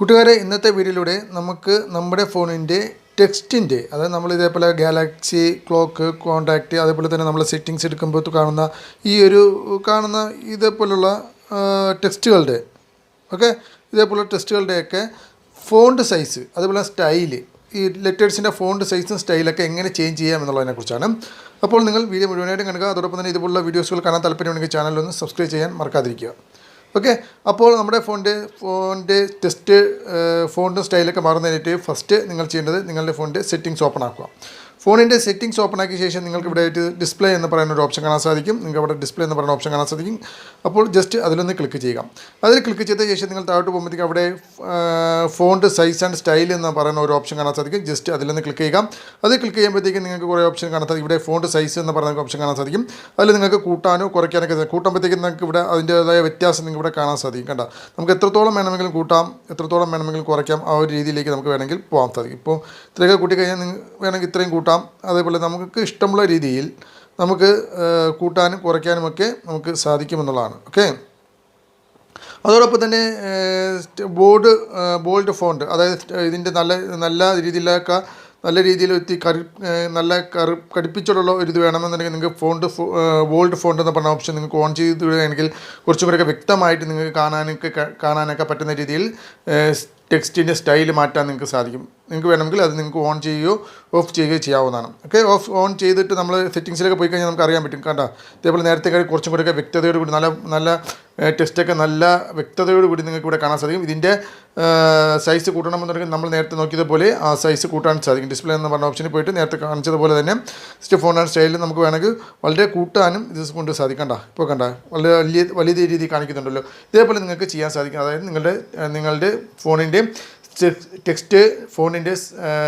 കൂട്ടുകാരെ ഇന്നത്തെ വീഡിയോയിലൂടെ നമുക്ക് നമ്മുടെ ഫോണിന്റെ ടെക്സ്റ്റിന്റെ അതായത് നമ്മൾ ഇതേപോലെ ഗാലക്സി ക്ലോക്ക് കോൺടാക്റ്റ് അതേപോലെ തന്നെ നമ്മൾ സെറ്റിങ്സ് എടുക്കുമ്പോൾ കാണുന്ന ഈ ഒരു കാണുന്ന ഇതേപോലുള്ള ടെക്സ്റ്റുകളുടെ ഓക്കെ? ഇതേപോലുള്ള ടെക്സ്റ്റുകളുടെയൊക്കെ ഫോണ്ട് സൈസ് അതേപോലെ സ്റ്റൈൽ ഈ ലെറ്റേഴ്സിന്റെ ഫോണ്ട് സൈസും സ്റ്റൈലൊക്കെ എങ്ങനെ ചേഞ്ച് ചെയ്യാം എന്നുള്ളതിനെക്കുറിച്ചാണ്. അപ്പോൾ നിങ്ങൾ വീഡിയോ മുഴുവനായിട്ടും കാണുക അതോടൊപ്പം തന്നെ ഇതുപോലുള്ള വീഡിയോസുകൾ കാണാൻ താല്പര്യമുണ്ടെങ്കിൽ ചാനലൊന്ന് സബ്സ്ക്രൈബ് ചെയ്യാൻ മറക്കാതിരിക്കുക. ഓക്കെ അപ്പോൾ നമ്മുടെ ഫോണിന്റെ ഫോണിന്റെ ടെസ്റ്റ് ഫോണിന്റെ സ്റ്റൈലൊക്കെ മാറുന്നതിനായിട്ട് ഫസ്റ്റ് നിങ്ങൾ ചെയ്യേണ്ടത് നിങ്ങളുടെ ഫോണിന്റെ സെറ്റിങ്സ് ഓപ്പൺ ആക്കുക. ഫോണിന്റെ സെറ്റിംഗ്സ് ഓപ്പൺ ആക്കിയ ശേഷം നിങ്ങൾക്ക് ഇവിടെ ആയിട്ട് ഡിസ്പ്ലേ എന്ന് പറയുന്ന ഒരു ഓപ്ഷൻ കാണാൻ സാധിക്കും. നിങ്ങൾക്ക് അവിടെ ഡിസ്പ്ലേ എന്ന് പറയുന്ന ഓപ്ഷൻ കാണാൻ സാധിക്കും. അപ്പോൾ ജസ്റ്റ് അതിലൊന്ന് ക്ലിക്ക് ചെയ്യുക. അതിൽ ക്ലിക്ക് ചെയ്ത ശേഷം നിങ്ങൾ താഴോട്ട് പോകുമ്പോഴത്തേക്ക് അവിടെ ഫോണ്ട് സൈസ് ആൻഡ് സ്റ്റൈൽ എന്ന് പറയുന്ന ഒരു ഓപ്ഷൻ കാണാൻ സാധിക്കും. ജസ്റ്റ് അതിലൊന്ന് ക്ലിക്ക് ചെയ്യുക. അത് ക്ലിക്ക് ചെയ്യുമ്പോഴത്തേക്കും നിങ്ങൾക്ക് കുറേ ഓപ്ഷൻ കാണാൻ സാധിക്കും. ഇവിടെ ഫോണ്ട് സൈസ് എന്ന് പറയുന്ന ഓപ്ഷൻ കാണാൻ സാധിക്കും. അതിൽ നിങ്ങൾക്ക് കൂട്ടാനോ കുറയ്ക്കാനൊക്കെ. കൂട്ടുമ്പോഴത്തേക്കും നിങ്ങൾക്ക് ഇവിടെ അതിന്റേതായ വ്യത്യാസം നിങ്ങൾക്ക് ഇവിടെ കാണാൻ സാധിക്കും കണ്ട? നമുക്ക് എത്രത്തോളം വേണമെങ്കിലും കൂട്ടാം എത്രത്തോളം വേണമെങ്കിലും കുറയ്ക്കാം ആ ഒരു രീതിയിലേക്ക് നമുക്ക് വേണമെങ്കിൽ പോകാൻ സാധിക്കും. ഇപ്പോൾ ഇത്രയൊക്കെ കൂട്ടിക്കഴിഞ്ഞാൽ വേണമെങ്കിൽ ഇത്രയും കൂട്ടാം. അതേപോലെ നമുക്ക് ഇഷ്ടമുള്ള രീതിയിൽ നമുക്ക് കൂട്ടാനും കുറയ്ക്കാനുമൊക്കെ നമുക്ക് സാധിക്കുമെന്നുള്ളതാണ്. ഓക്കെ? അതോടൊപ്പം തന്നെ ബോർഡ് ബോൾഡ് ഫോണ്ട് അതായത് ഇതിന്റെ നല്ല നല്ല രീതിയിലൊക്കെ നല്ല രീതിയിൽ എത്തി കറി നല്ല കറി കടുപ്പിച്ചുള്ള ഒരു ഇത് വേണമെന്നുണ്ടെങ്കിൽ നിങ്ങൾക്ക് ഫോണ്ട് ബോൾഡ് ഫോണ്ട് എന്ന് പറഞ്ഞ ഓപ്ഷൻ നിങ്ങൾക്ക് ഓൺ ചെയ്ത് വിടുകയാണെങ്കിൽ കുറച്ചും കൂടെയൊക്കെ വ്യക്തമായിട്ട് നിങ്ങൾക്ക് കാണാനൊക്കെ കാണാനൊക്കെ പറ്റുന്ന രീതിയിൽ ടെക്സ്റ്റിന്റെ സ്റ്റൈൽ മാറ്റാൻ നിങ്ങൾക്ക് സാധിക്കും. നിങ്ങൾക്ക് വേണമെങ്കിൽ അത് നിങ്ങൾക്ക് ഓൺ ചെയ്യുകയോ ഓഫ് ചെയ്യുകയോ ചെയ്യാവുന്നതാണ്. ഓക്കെ ഓഫ് ഓൺ ചെയ്തിട്ട് നമ്മൾ സെറ്റിങ്സിലൊക്കെ പോയി കഴിഞ്ഞാൽ നമുക്ക് അറിയാൻ പറ്റും. കണ്ടോ? ഇതേപോലെ നേരത്തെ കുറച്ചും കൂടെയൊക്കെ വ്യക്തതയോട് കൂടി നല്ല നല്ല ടെസ്റ്റൊക്കെ നല്ല വ്യക്തതയോട് കൂടി നിങ്ങൾക്ക് ഇവിടെ കാണാൻ സാധിക്കും. ഇതിന്റെ സൈസ് കൂട്ടണമെന്നുണ്ടെങ്കിൽ നമ്മൾ നേരത്തെ നോക്കിയതുപോലെ ആ സൈസ് കൂട്ടാൻ സാധിക്കും. ഡിസ്പ്ലേ എന്ന് പറഞ്ഞ ഓപ്ഷനിൽ പോയിട്ട് നേരത്തെ കാണിച്ചതുപോലെ തന്നെ ഫോൺ ആൻഡ് സ്റ്റൈലിൽ നമുക്ക് വേണമെങ്കിൽ വളരെ കൂട്ടാനും ഇത് കൊണ്ട് സാധിക്കണ്ട ഇപ്പോൾ കണ്ട വളരെ വലിയ വലിയ രീതിയിൽ കാണിക്കുന്നുണ്ടല്ലോ. ഇതേപോലെ നിങ്ങൾക്ക് ചെയ്യാൻ സാധിക്കും. അതായത് നിങ്ങളുടെ നിങ്ങളുടെ ഫോണിന്റെ ടെക്സ്റ്റ് ഫോണിന്റെ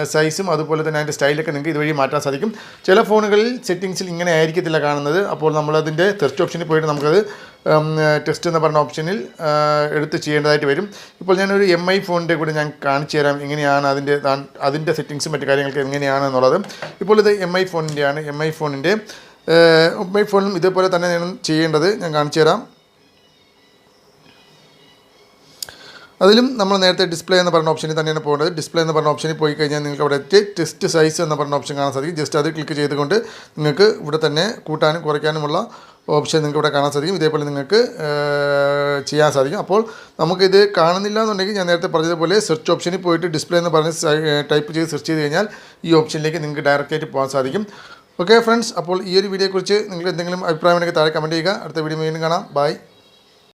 സൈസും അതുപോലെ തന്നെ അതിന്റെ സ്റ്റൈലൊക്കെ നിങ്ങൾക്ക് ഇതുവഴി മാറ്റാൻ സാധിക്കും. ചില ഫോണുകളിൽ സെറ്റിങ്സിൽ ഇങ്ങനെ ആയിരിക്കത്തില്ല കാണുന്നത്. അപ്പോൾ നമ്മളതിന്റെ ടെസ്റ്റ് ഓപ്ഷനിൽ പോയിട്ട് നമുക്കത് ടെസ്റ്റ് എന്ന് പറഞ്ഞ ഓപ്ഷനിൽ എടുത്ത് ചെയ്യേണ്ടതായിട്ട് വരും. ഇപ്പോൾ ഞാനൊരു എം ഐ ഫോണിന്റെ കൂടെ ഞാൻ കാണിച്ചു തരാം. എങ്ങനെയാണ് അതിന്റെ താൻ- അതിന്റെ സെറ്റിങ്സും മറ്റു കാര്യങ്ങളൊക്കെ എങ്ങനെയാണ് എന്നുള്ളത്. ഇപ്പോൾ ഇത് എം ഐ ഫോണിന്റെയാണ്. എം ഐ ഫോണിന്റെ എം ഐ ഫോണിലും ഇതേപോലെ തന്നെയാണ് ചെയ്യേണ്ടത് ഞാൻ കാണിച്ചു തരാം. അതിലും നമ്മൾ നേരത്തെ ഡിസ്പ്ലേ എന്ന് പറഞ്ഞ ഓപ്ഷനിൽ തന്നെയാണ് പോകേണ്ടത്. ഡിസ്പ്ലേ എന്ന് പറഞ്ഞ ഓപ്ഷനിൽ പോയി കഴിഞ്ഞാൽ നിങ്ങൾക്ക് അവിടെ ടെസ്റ്റ് സൈസ് എന്ന് പറഞ്ഞ ഓപ്ഷൻ കാണാൻ സാധിക്കും. ജസ്റ്റ് അത് ക്ലിക്ക് ചെയ്തുകൊണ്ട് നിങ്ങൾക്ക് ഇവിടെ തന്നെ കൂട്ടാനും കുറയ്ക്കാനുമുള്ള ഓപ്ഷൻ നിങ്ങൾക്ക് ഇവിടെ കാണാൻ സാധിക്കും. ഇതേപോലെ നിങ്ങൾക്ക് ചെയ്യാൻ സാധിക്കും. അപ്പോൾ നമുക്കിത് കാണുന്നില്ല എന്നുണ്ടെങ്കിൽ ഞാൻ നേരത്തെ പറഞ്ഞതുപോലെ സെർച്ച് ഓപ്ഷനിൽ പോയിട്ട് ഡിസ്പ്ലേ എന്ന് പറഞ്ഞ് ടൈപ്പ് ചെയ്ത് സെർച്ച് ചെയ്ത് കഴിഞ്ഞാൽ ഈ ഓപ്ഷനിലേക്ക് നിങ്ങൾക്ക് ഡയറക്റ്റായിട്ട് പോകാൻ സാധിക്കും. ഓക്കെ ഫ്രണ്ട്സ് അപ്പോൾ ഈ ഒരു വീഡിയോയെക്കുറിച്ച് നിങ്ങൾ എന്തെങ്കിലും അഭിപ്രായം ഉണ്ടെങ്കിൽ താഴെ കമന്റ് ചെയ്യുക. അടുത്ത വീഡിയോ വീണ്ടും കാണാം. ബൈ